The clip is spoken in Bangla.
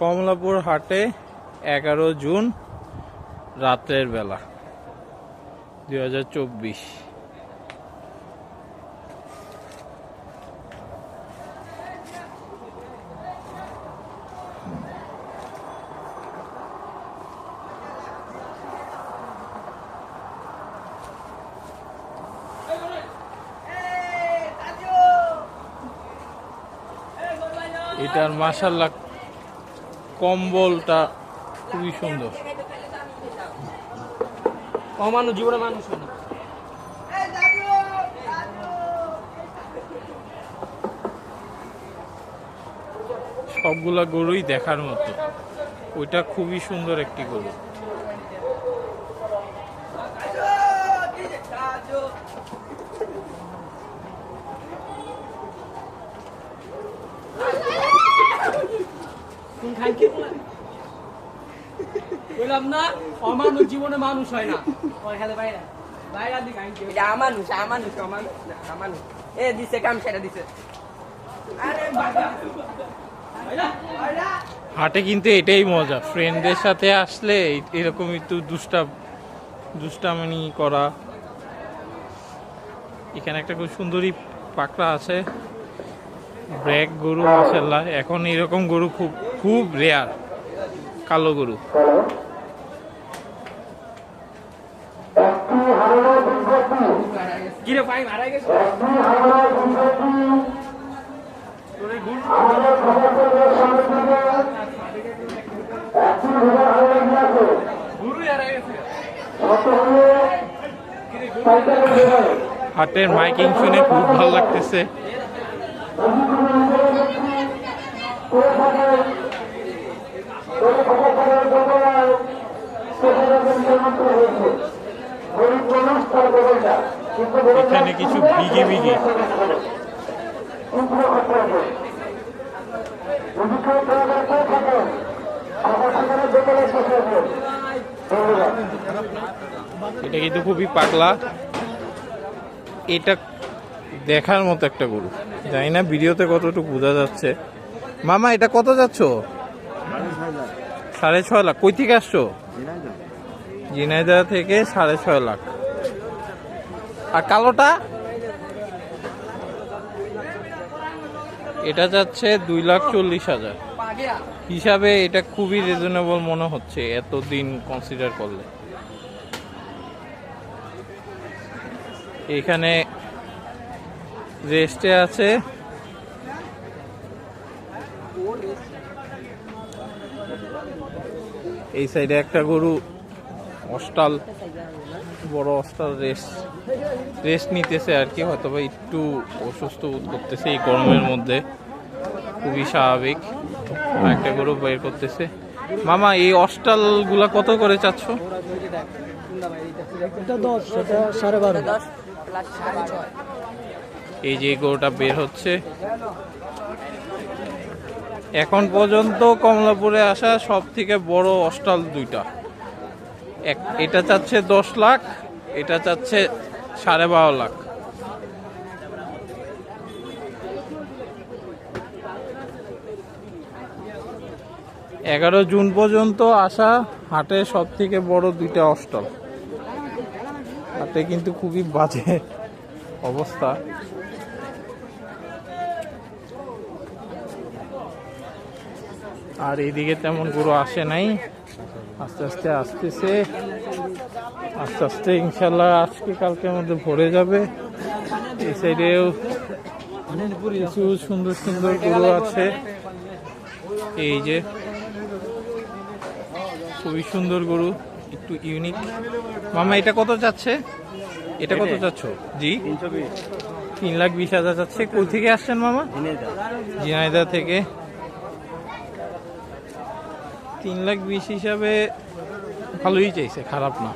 কমলাপুর হাটে এগারো জুন রাত্রের বেলা দুই হাজার চব্বিশ। এটার মাসাল্লাহ কম্বলটা খুবই সুন্দর। অমানুষ জীবনে মানুষ হয় না। সবগুলা গরুই দেখার মতো। ওইটা খুবই সুন্দর একটি গরু। বললাম না অমানুষ জীবনে মানুষ হয় না। হেলে বাইরে। বাইরে দি এটা আমানুষ আমানুষ আমানুষ না আমানুষ। এ দিছে কাম সেটা দিছে। আরে হাটে কিন্তু এটাই মজা। ফ্রেন্ডদের সাথে আসলে এরকম একটু দুষ্টা দুষ্টামানি করা। এখানে একটা খুব সুন্দরী পাকড়া আছে। ব্র্যাক গরু মাসাল্লাহ এখন এরকম গরু খুব খুব রেয়ার কালো গরু। হাটের মাইকিং শুনে খুব ভালো লাগতেছে। এখানে কিছু বিঘি বিঘি এটা কিন্তু খুবই পাগলা। এটা দেখার মতো একটা গরু। জানি না ভিডিওতে কতটুকু বোঝা যাচ্ছে। মামা এটা কত যাচ্ছ? সাড়ে ছয় লাখ। কই থেকে আসছো? জিনাইদা থেকে সাড়ে ছয় লাখ। আর কালোটা? এটা যাচ্ছে দুই লাখ চল্লিশ হাজার। হিসাবে এটা খুবই রিজনেবল মনে হচ্ছে এত দিন কনসিডার করলে। এখানে রেস্টে আছে। এই সাইডে একটা গরু অস্টাল বড় অস্টাল রেস্ট রেস্ট নিতেছে আর কি হয়তো বা একটু অসুস্থ বোধ করতেছে এই গরমের মধ্যে। খুবই স্বাভাবিক। একটা গরু বের করতেছে। মামা এই অস্টালগুলা কত করে চাচ্ছ? এই যে গরুটা বের হচ্ছে। এখন পর্যন্ত কমলাপুরে আসা সব থেকে বড় অস্টাল দুইটা। এক, এটা চাচ্ছে দশ লাখ, এটা চাচ্ছে সাড়ে বারো লাখ। এগারো জুন পর্যন্ত আসা হাটে সব থেকে বড় দুইটা অস্টল হাটে কিন্তু খুবই বাজে অবস্থা। আর এইদিকে তেমন গরু আসে নাই। আস্তে আস্তে আসতেছে। আস্তে আস্তে ইনশাল্লাহ আজকে কালকের মধ্যে ভরে যাবে। এই সাইডেও কিছু সুন্দর সুন্দর গরু আছে। এই যে খুবই সুন্দর গরু একটু ইউনিক মামা এটা কত যাচ্ছে? এটা কত চাচ্ছ জি। তিন লাখ বিশ হাজার যাচ্ছে। কই থেকে আসছেন মামা? ঝিনাইদা থেকে। তিন লাখ বিশ হিসাবে ভালোই চাইছে খারাপ না।